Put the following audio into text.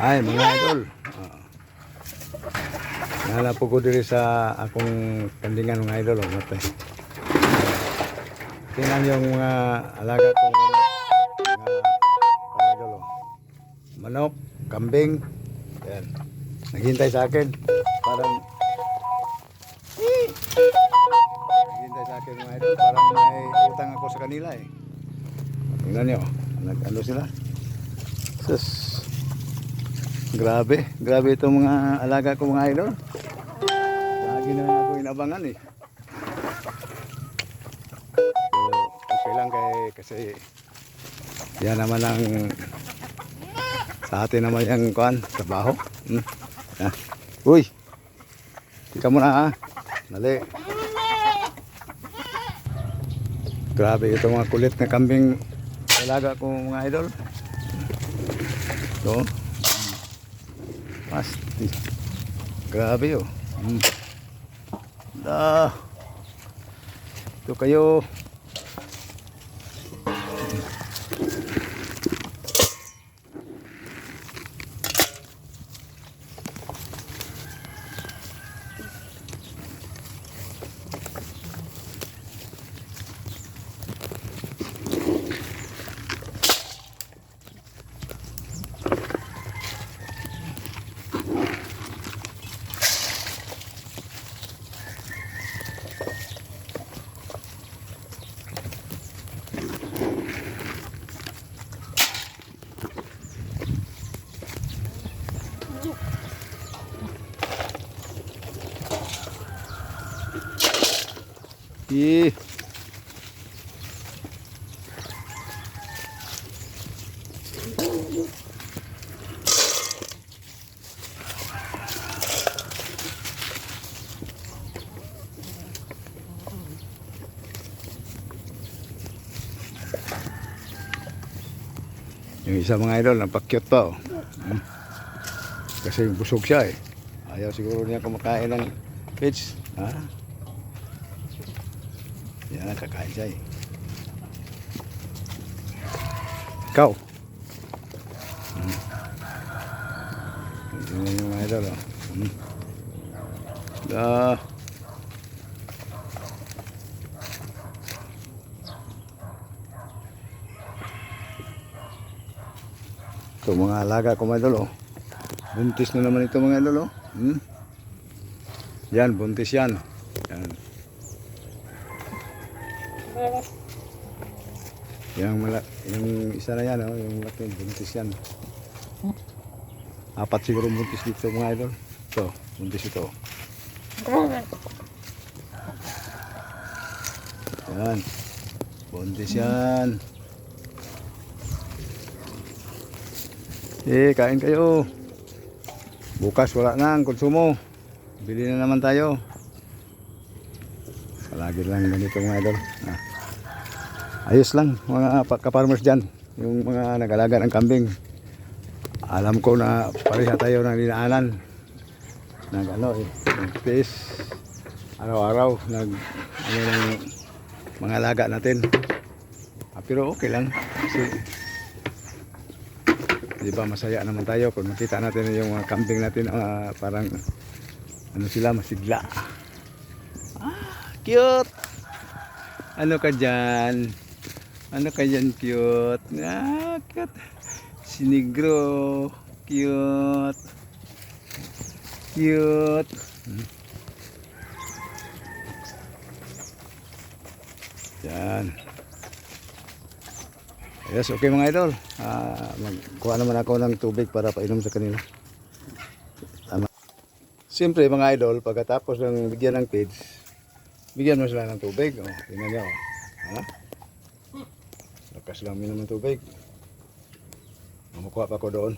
Ay, mga idol. Uh, Nala po ko diri sa akong kandingan mga idol. Oh, matay. Tingnan yung mga alaga kong mga, mga idol. Oh. Manok, kambing. Yan. Naghintay sa akin. Parang Naghintay sa akin mga idol. Parang may utang ako sa kanila eh. Tingnan nyo. Nag-ano sila? Sus. Grabe. Grabe itong mga alaga ko mga idol. Lagi na ako inabangan eh. So, okay lang kay kasi yan naman ang sa atin naman yung kuan, trabaho. Hmm. Ah. Uy. Tika mo na ha. Dali. Grabe itong mga kulit na kambing alaga ko mga idol. So, Pasti. Grabe oh. Hmm. Da. Ito kayo. Ih. Yung isa mga idol, napakyut pa oh. Hmm. Kasi busog siya eh. Ayaw siguro niya kumakain ng fish. Ha? Ang kakain siya eh. Ikaw. Hmm. Yan yung mga idol oh. Hmm. Ah. Ito mga alaga ko mga idol oh. Buntis na naman ito mga idol oh. Hmm? Yan, buntis yan. Yan. Yung, mala, yung isa na yan, oh, yung laki, buntis yan. Apat siguro buntis dito mga idol. Ito, buntis ito. Yan. Buntis yan. Eh, kain kayo. Bukas wala na ang konsumo. Bili na naman tayo. Palagi lang ganito mga idol. Ah. Ayos lang mga pa- kaparmers dyan. Yung mga nag-alaga ng kambing. Alam ko na pareha tayo ng dinaanan. Nag ano eh. Nagtiis. Araw-araw. Nag ano ng mga alaga natin. Ah, pero okay lang. Kasi di ba masaya naman tayo kung makita natin yung mga kambing natin ah, parang ano sila masigla. Ah, cute. Ano ka dyan? Ano ka dyan, cute? Ah, cute. Si Negro. Cute. Cute. Yan. Yes, okay mga idol. Ah, magkuha naman ako ng tubig para painom sa kanila. Siyempre mga idol, pagkatapos ng bigyan ng feeds, bigyan mo sila ng tubig. Oh, tingnan niyo. Ha? Lakas lang minum ng tubig. Mamukuha pa ko doon.